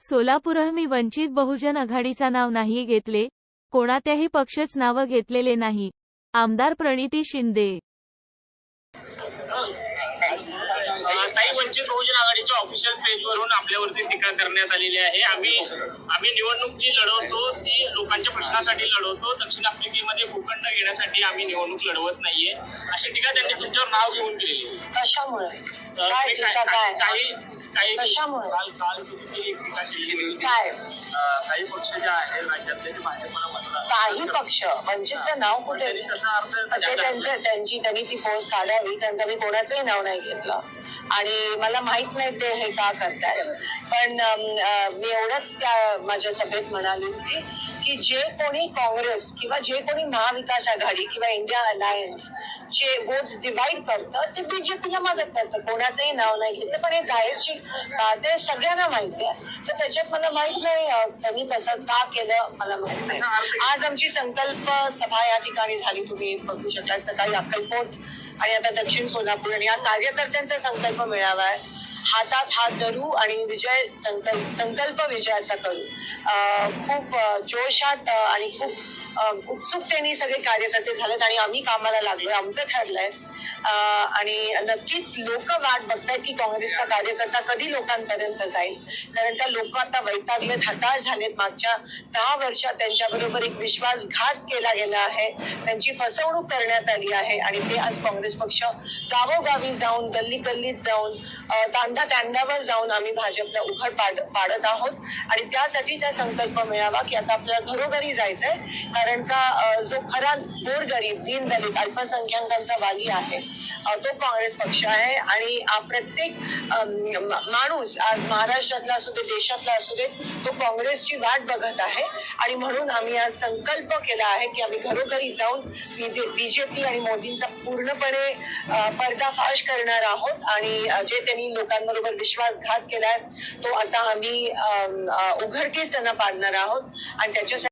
सोलापूरहमी वंचित बहुजन आघाडीचा नाव नाही घेतले कोणात्याही पक्षच नावं घेतलेले नाही. आमदार प्रणिती शिंदे. काही वंचित बहुजन आघाडीच्या ऑफिशियल पेजवरून आपल्यावरती टीका करण्यात आलेली आहे. आम्ही आम्ही निवडणूक जी लढवतो ती लोकांच्या प्रश्नासाठी लढवतो. दक्षिण आफ्रिकेमध्ये भूखंड घेण्यासाठी आम्ही निवडणूक लढवत नाहीये. अशी टीका त्यांनी तुमच्यावर नाव घेऊन केलेली आहे. कशामुळे? काय टीका काय? कशामुळे? काय? काही पक्ष जे आहेत राज्यातले काही पक्ष वंचितचं नाव कुठे? त्यांनी ते त्यांचं त्यांची त्यांनी ती पोस्ट काढावी त्यांचं मी कोणाचंही नाव नाही घेतलं. आणि मला माहीत नाही ते हे का करतायत. पण मी एवढंच त्या माझ्या सभेत म्हणाली होती की जे कोणी काँग्रेस किंवा जे कोणी महाविकास आघाडी किंवा इंडिया अलायन्स जे वोट्स डिवाइड करतं ते बीजेपीला मदत करतं कोणाचंही नाव नाही घेतलं पण हे जाहीरची ते सगळ्यांना माहिती आहे. तर त्याच्यात मला माहीत नाही त्यांनी तसं का केलं मला माहीत नाही. आज आमची संकल्प सभा या ठिकाणी झाली. तुम्ही बघू शकता. सकाळी अक्कलकोट आणि आता दक्षिण सोलापूर. आणि या कार्यकर्त्यांचा संकल्प मेळावा आहे. हातात हात धरू आणि विजय संकल्प संकल्प विजयाचा करू. अं, खूप जोशात आणि खूप उत्सुकतेने सगळे कार्यकर्ते झालेत आणि आम्ही कामाला लागलोय. आमचं ठरलंय आणि नक्कीच लोक वाट बघतायत की काँग्रेसचा कार्यकर्ता कधी लोकांपर्यंत जाईल. कारण का लोक आता वैतागलेत हताश झालेत. मागच्या दहा वर्षात त्यांच्या बरोबर एक विश्वासघात केला गेला आहे. त्यांची फसवणूक करण्यात आली आहे आणि ते आज काँग्रेस पक्ष गावोगावी जाऊन गल्ली गल्लीत जाऊन तांडा तांड्यावर जाऊन आम्ही भाजपला उघड पाड पाडत आहोत. आणि त्यासाठीचा संकल्प मिळावा की आता आपल्याला घरोघरी जायचंय. कारण का जो खरा गोरगरीब दीनदलित अल्पसंख्याकांचा वाली आहे तो काँग्रेस पक्ष आहे आणि प्रत्येक माणूस आज महाराष्ट्रातला असू दे देशातला असू दे तो काँग्रेसची वाट बघत आहे. आणि म्हणून आम्ही आज संकल्प केला आहे की आम्ही घरोघरी जाऊन बीजेपी आणि मोदींचा पूर्णपणे पर्दाफाश करणार आहोत. आणि जे त्यांनी लोकांबरोबर विश्वासघात केलाय तो आता आम्ही अं, उघडकीस त्यांना पाडणार आहोत. आणि त्याच्यासाठी